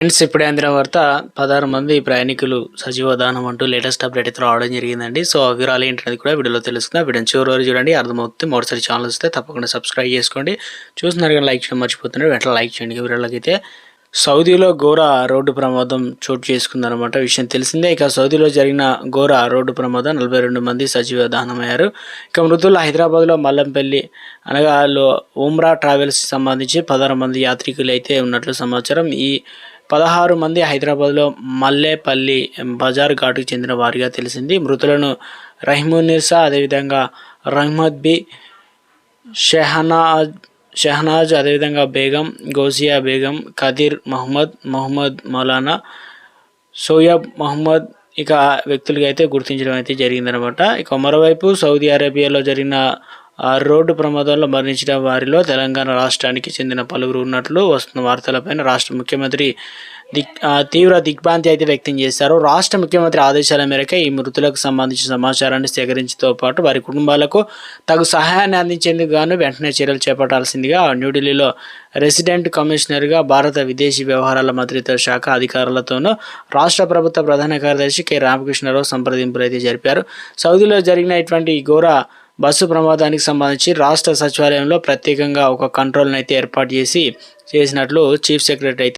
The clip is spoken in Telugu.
ఫ్రెండ్స్ ఇప్పుడే అందిన వార్త పదహారు మంది ప్రయాణికులు సజీవదానం అంటూ లేటెస్ట్ అప్డేట్ అయితే రావడం జరిగిందండి. సో ఆ వివరాలు ఏంటనేది కూడా వీడియోలో తెలుసుకుందాం. వీడియోని చివరి వరకు చూడండి. అర్థమవుతుంది. మొదటిసారి ఛానల్ వస్తే తప్పకుండా సబ్స్క్రైబ్ చేసుకోండి. చూస్తున్నారు కానీ లైక్ చేయడం మర్చిపోతున్నారు. వెంటనే లైక్ చేయండి. ఇక అయితే సౌదీలో ఘోర రోడ్డు ప్రమాదం చోటు చేసుకుందనమాట విషయం తెలిసిందే. ఇక సౌదీలో జరిగిన ఘోర రోడ్డు ప్రమాదం నలభై రెండు మంది సజీవ దహనమయ్యారు ఇక మృతులు హైదరాబాద్లో మల్లంపల్లి అనగా ఓమ్రా ఉమ్రా ట్రావెల్స్ సంబంధించి పదహారు మంది యాత్రికులు అయితే ఉన్నట్లు సమాచారం. ఈ పదహారు మంది హైదరాబాద్లో మల్లేపల్లి బజార్ ఘాటుకు చెందిన వారిగా తెలిసింది. మృతులను రహిమునిసా అదేవిధంగా రహ్మద్ బి షెహనాజ్ షెహనాజ్ అదేవిధంగా బేగం గోసియా బేగం ఖదీర్ మహమ్మద్ మహమ్మద్ మౌలానా సోయబ్ మహమ్మద్ ఇక వ్యక్తులుగా అయితే గుర్తించడం అయితే జరిగిందనమాట ఇక మరోవైపు సౌదీ అరేబియాలో జరిగిన ఆ రోడ్డు ప్రమాదంలో మరణించిన వారిలో తెలంగాణ రాష్ట్రానికి చెందిన పలువురు ఉన్నట్లు వస్తున్న వార్తలపైన రాష్ట్ర ముఖ్యమంత్రి దిక్ తీవ్ర దిగ్భ్రాంతి అయితే వ్యక్తం చేశారు. రాష్ట్ర ముఖ్యమంత్రి ఆదేశాల మేరకు ఈ మృతులకు సంబంధించిన సమాచారాన్ని సేకరించడంతో పాటు వారి కుటుంబాలకు తగు సహాయాన్ని అందించేందుకు గాను వెంటనే చర్యలు చేపట్టాల్సిందిగా న్యూఢిల్లీలో రెసిడెంట్ కమిషనర్గా భారత విదేశీ వ్యవహారాల మంత్రిత్వ శాఖ అధికారులతోనూ రాష్ట్ర ప్రభుత్వ ప్రధాన కార్యదర్శి కె రామకృష్ణరావు సంప్రదింపులు అయితే జరిపారు. సౌదీలో జరిగిన ఇటువంటి ఘోర బస్సు ప్రమాదానికి సంబంధించి రాష్ట్ర సచివాలయంలో ప్రత్యేకంగా ఒక కంట్రోల్ని అయితే ఏర్పాటు చేసి చేసినట్లు చీఫ్ సెక్రటరీ అయితే